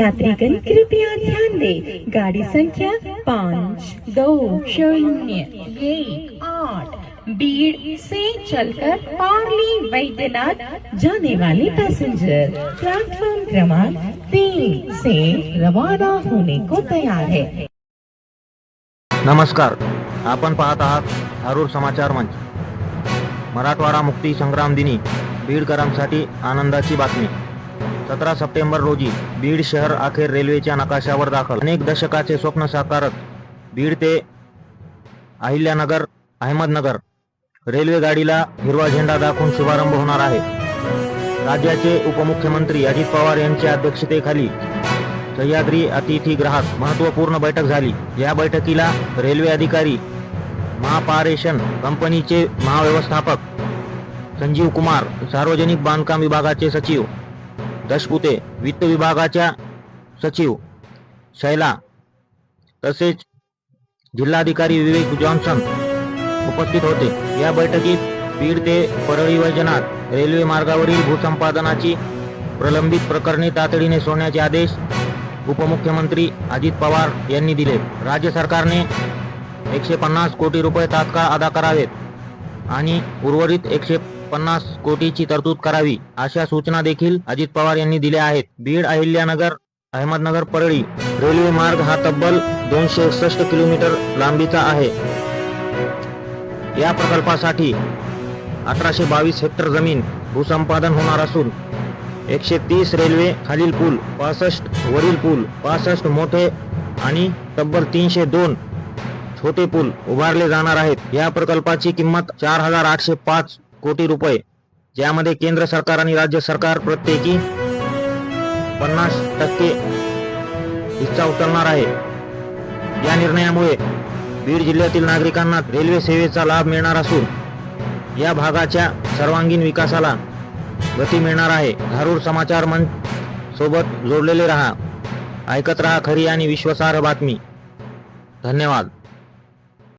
यात्रीगण कृपया ध्यान दें। गाड़ी संख्या पाँच, दो, शून्य, एक, आठ बीड़ से चलकर पार्ली वैद्यनाथ जाने वाले पैसेंजर। प्लेटफॉर्म क्रमांक तीन से रवाना होने को तैयार है। नमस्कार, आपण पाहत आहात धारूर समाचार मंच। मराठवाडा मुक्ती संग्राम दिनी बीडकरांसाठी आनंदाची बातमी। सतरा सप्टेंबर रोजी बीड शहर अखेर रेल्वेच्या नकाशावर दाखल. अनेक दशकाचे स्वप्न साकारत बीड ते अहिल्यानगर अहमदनगर रेल्वे गाडीला हिरवा झेंडा दाखवून शुभारंभ होणार आहे. राज्याचे उपमुख्यमंत्री अजित पवार यांच्या अध्यक्षतेखाली सह्याद्री अतिथीगृहात महत्त्वपूर्ण बैठक झाली. या बैठकीला रेल्वे अधिकारी महापारेशन कंपनीचे महाव्यवस्थापक संजीव कुमार सार्वजनिक बांधकाम विभागाचे सचिव दशपुते वित्त विभागाच्या सचिव शैला तसेच जिल्हाधिकारी विवेक जॉन्सन उपस्थित होते. या बैठकीत बीड ते परळी वैजनाथ रेल्वे मार्गावरील भूसंपादनाची प्रलंबित प्रकरणे तातडीने सोडण्याचे आदेश उपमुख्यमंत्री अजित पवार यांनी दिले. राज्य सरकारने एकशे पन्नास कोटी रुपये तात्काळ अदा करावेत आणि उर्वरित एकशे पन्नास कोटीची तरतूद करावी अशा सूचना देखील अजित पवार यांनी दिल्या आहेत. बीड अहिल्यानगर अहमदनगर परळी रेल्वे मार्ग हा तब्बल दोनशे एकसष्ट किलोमीटर लांबीचा आहे. या प्रकल्पासाठी अठराशे बावीस हेक्टर जमीन भूसंपादन होणार असून एकशे तीस रेल्वे खालील पूल पासष्ट वरील पूल पासष्ट मोठे आणि तब्बल तीनशे दोन छोटे पूल उभारले जाणार आहेत. या प्रकल्पाची किंमत चार हजार आठशे पाच कोटी रुपये ज्यामध्ये केंद्र सरकार आणि राज्य सरकार प्रत्येकी पन्नास टक्के हिस्सा उचलणार आहे. या निर्णयामुळे बीड जिल्ह्यातील नागरिकांना रेल्वे सेवेचा लाभ मिळणार असून या भागाच्या सर्वांगीण विकासाला गती मिळणार आहे. धारूर समाचार मंच सोबत जोडलेले रहा. ऐकत रहा खरी आणि विश्वासार्ह बातमी. धन्यवाद.